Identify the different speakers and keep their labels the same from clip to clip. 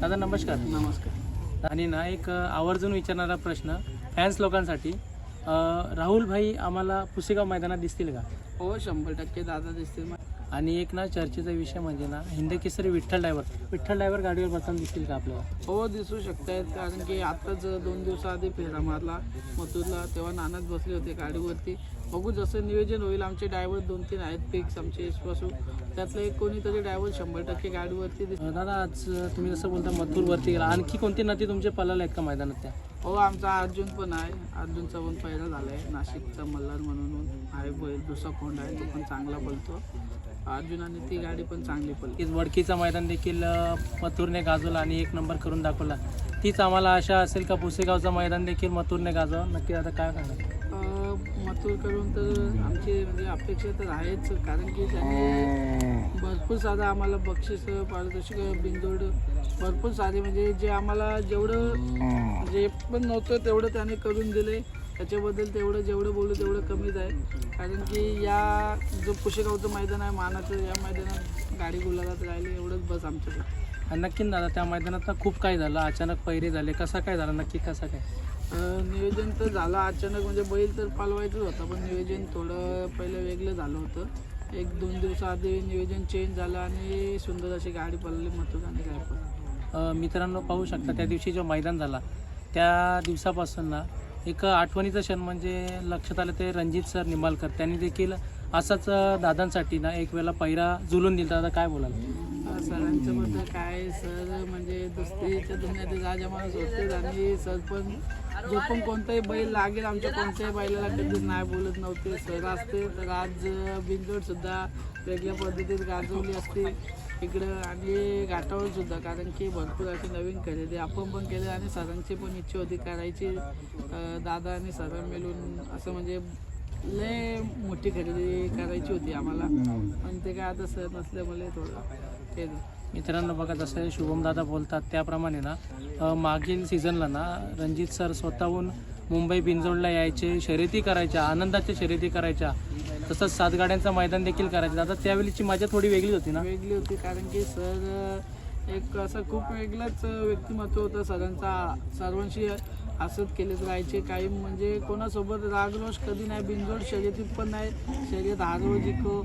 Speaker 1: दादा नमस्कार.
Speaker 2: नमस्कार.
Speaker 1: आणि ना एक आवर्जून विचारणारा प्रश्न फॅन्स लोकांसाठी. राहुल भाई आम्हाला पुसेगाव मैदानात दिसतील का?
Speaker 2: हो शंभर टक्के दादा दिसतील.
Speaker 1: आणि एक ना चर्चेचा विषय म्हणजे ना हिंद केसरी विठ्ठल ड्रायव्हर विठ्ठल ड्रायव्हर गाडीवर बसताना दिसतील का आपल्याला?
Speaker 2: हो दिसू शकतायत कारण की आत्ताच दोन दिवसाआधी फेरा मारला मथुरला. तेव्हा नानाच बसले होते गाडीवरती. बघू जसं नियोजन होईल. आमचे ड्रायव्हर दोन तीन आहेत. फिक्स आमचे यशपासू त्यातलं एक कोणीतरी ड्रायव्हर शंभर टक्के गाडीवरती
Speaker 1: दादा आज तुम्ही जसं बोलता मथुरवरती गेला. आणखी कोणती नदी तुमचे पलाला आहेत का मैदानात त्या?
Speaker 2: हो आमचा अर्जुन पण आहे. अर्जुनचा पण पहिला झाला आहे नाशिकचा मल्हार म्हणून आहे. बैल. दुसरा कोंड आहे. तो पण चांगला बोलतो अर्जुन आणि ती गाडी पण चांगली
Speaker 1: नक्कीच वडकीचा मैदान देखील मथुरने गाजवला आणि एक नंबर करून दाखवला. तीच आम्हाला आशा असेल का? पुसेगावचं मैदान देखील मथुरने गाजवा. नक्की आता काय करणार?
Speaker 2: मथुर करून तर आमची म्हणजे अपेक्षा तर आहेच कारण की त्यांनी भरपूर सारं आम्हाला बक्षीस पारितोषिक बिंदोड भरपूर सारे म्हणजे जे आम्हाला जेवढं जे पण नव्हतं तेवढं त्याने करून दिले. त्याच्याबद्दल तेवढं जेवढं बोलू तेवढं कमीच आहे. कारण की या जो पुशेगावचं मैदान आहे मानाचं या मैदानात गाडी गुलाबात राहिली एवढंच बस आमच्याकडे.
Speaker 1: आणि नक्की दादा त्या मैदानात खूप काय झालं. अचानक पैरे झाले. कसा काय झाला? नक्की कसा काय?
Speaker 2: नियोजन तर झालं. अचानक म्हणजे बैल तर पालवायचंच होता पण नियोजन थोडं पहिलं वेगळं झालं होतं. एक दोन दिवसाआधी नियोजन चेंज झालं आणि सुंदर अशी गाडी पडली मथुर आणि काय पण
Speaker 1: मित्रांनो पाहू शकता त्या दिवशी जो मैदान झाला त्या दिवसापासून ना एक आठवणीचा क्षण म्हणजे लक्षात आलं ते रणजित सर निंबालकर त्यांनी देखील असाच दादांसाठी ना एक वेळेला पहिरा झुलून दिला दादा काय बोलाल?
Speaker 2: सरांचं बद्दल काय सर म्हणजे दुसरीच्या दुनियात राजा माणूस होते आणि सर पण जो पण कोणताही बैल लागेल आमच्या कोणत्याही बैलाला कधीच नाही बोलत नव्हते. सर असते तर आज बिंदोड सुद्धा वेगळ्या पद्धतीत गाजवली असते इकडं आणि घाटावर सुद्धा. कारण की भरपूर अशी नवीन खरेदी आपण पण केले आणि सरांची पण इच्छा होती करायची. दादा आणि सर मिळून असं म्हणजे लय मोठी खरेदी करायची होती आम्हाला. पण ते काय आता सर नसल्यामुळे थोडं ते
Speaker 1: मित्रांनो बघा जसं शुभम दादा बोलतात त्याप्रमाणे ना मागील सीझनला ना रणजित सर स्वतःहून मुंबई बिंजोडला यायचे शर्यती करायच्या आनंदाच्या शर्यती करायच्या तसंच सात गाड्यांचं मैदान देखील करायचं. दादा त्यावेळीची मजा थोडी वेगळी होती ना?
Speaker 2: वेगळी होती कारण की सर एक असं खूप वेगळंच व्यक्तिमत्व होतं सरांचा. सर्वांशी असंच केलेच राहायचे काही म्हणजे कोणासोबत रागरोष कधी नाही बिनजोड शर्यतीत पण नाही. शर्यत हारो जिको.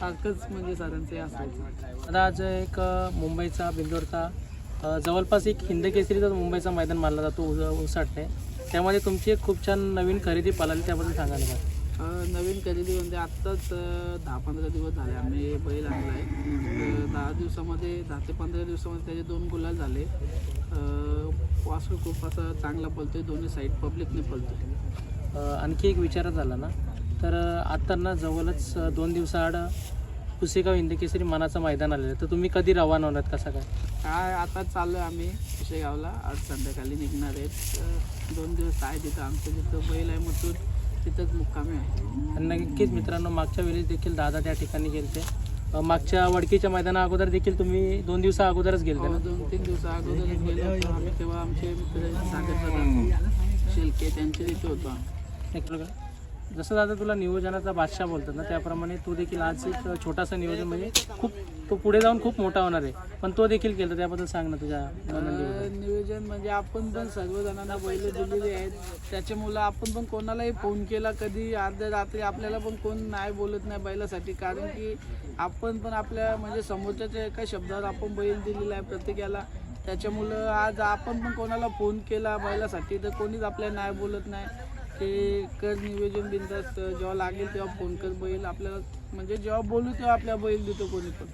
Speaker 2: सारखंच म्हणजे सरांचं हे असायचं.
Speaker 1: आता आज एक मुंबईचा बिंदोरचा जवळपास एक हिंद केसरीचा मुंबईचा मैदान मानला जातो उस- उसाटणे त्यामध्ये तुमची एक खूप छान नवीन खरेदी पळाली त्याबद्दल सांगायला का
Speaker 2: नवीन खरेदी म्हणजे आत्ताच दहा पंधरा दिवस झाले आम्ही बैल आणला आहे दहा दिवसामध्ये दहा ते पंधरा दिवसामध्ये त्याचे दोन गुलाल झाले. वासरू खूप असं चांगला पळतोय दोन्ही साईड पब्लिकने पळतोय.
Speaker 1: अ, आणखी एक विचारच झाला ना? तर अ, आता ना जवळच दोन दिवसाआड पुसेगाव हिंद केसरी मानाचं मैदान आलेलं आहे. तर तुम्ही कधी रवाना होणार कसं काय?
Speaker 2: काय आता चाललो आम्ही शेगावला आज संध्याकाळी निघणार आहेत. दोन दिवस आहे तिथं आमचं. जिथं बैल आहे मथूर तिथंच मुक्कामी आहे.
Speaker 1: आणि नक्कीच मित्रांनो मागच्या वेळेस देखील दादा त्या ठिकाणी गेलते. मागच्या वडकीच्या मैदाना अगोदर देखील तुम्ही दोन दिवसा अगोदरच गेलते
Speaker 2: हो,
Speaker 1: ना?
Speaker 2: दोन तीन दिवसा अगोदर गेलो आम्ही. तेव्हा आमचे मित्र सागर शेलके त्यांचे तिथे होतो आम्ही.
Speaker 1: जसं दादा तुला नियोजनाचा बादशाह बोलतात ना त्याप्रमाणे तू देखील आज एक छोटासा नियोजन म्हणजे खूप तो पुढे जाऊन खूप मोठा होणार आहे. पण तो देखील केला त्याबद्दल सांग ना तुझ्या
Speaker 2: नियोजन म्हणजे आपण पण सर्व जणांना बैल दिलेली आहेत. त्याच्यामुळं आपण पण कोणालाही फोन केला कधी अर्ध्या रात्री आपल्याला पण कोण नाही बोलत नाही बैलासाठी. कारण की आपण पण आपल्या म्हणजे समोरच्याच्या एका शब्दावर आपण बैल दिलेला आहे प्रत्येकाला. त्याच्यामुळं आज आपण पण कोणाला फोन केला बैलासाठी तर कोणीच आपल्याला नाही बोलत नाही. ते कर नियोजन बिंदास्त जेव्हा लागेल तेव्हा फोन कर बैल. आपल्याला म्हणजे जेव्हा बोलू तेव्हा आपल्या बैल देतो कोणी पण?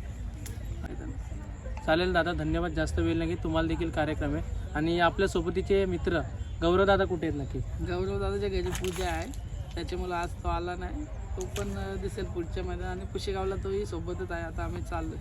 Speaker 1: चालेल दादा धन्यवाद. जास्त वेळ नाही तुम्हाला देखील कार्यक्रम आहे. आणि आपल्या सोबतीचे मित्र गौरव दादा कुठे आहेत नक्की?
Speaker 2: गौरव दादाच्या घरी पूजा आहे. त्याच्यामुळे आज तो आला नाही. तो पण दिसेल पुढच्या महिन्यात. आणि पुशेगावला तोही सोबतच आहे. आता आम्ही चाललोय.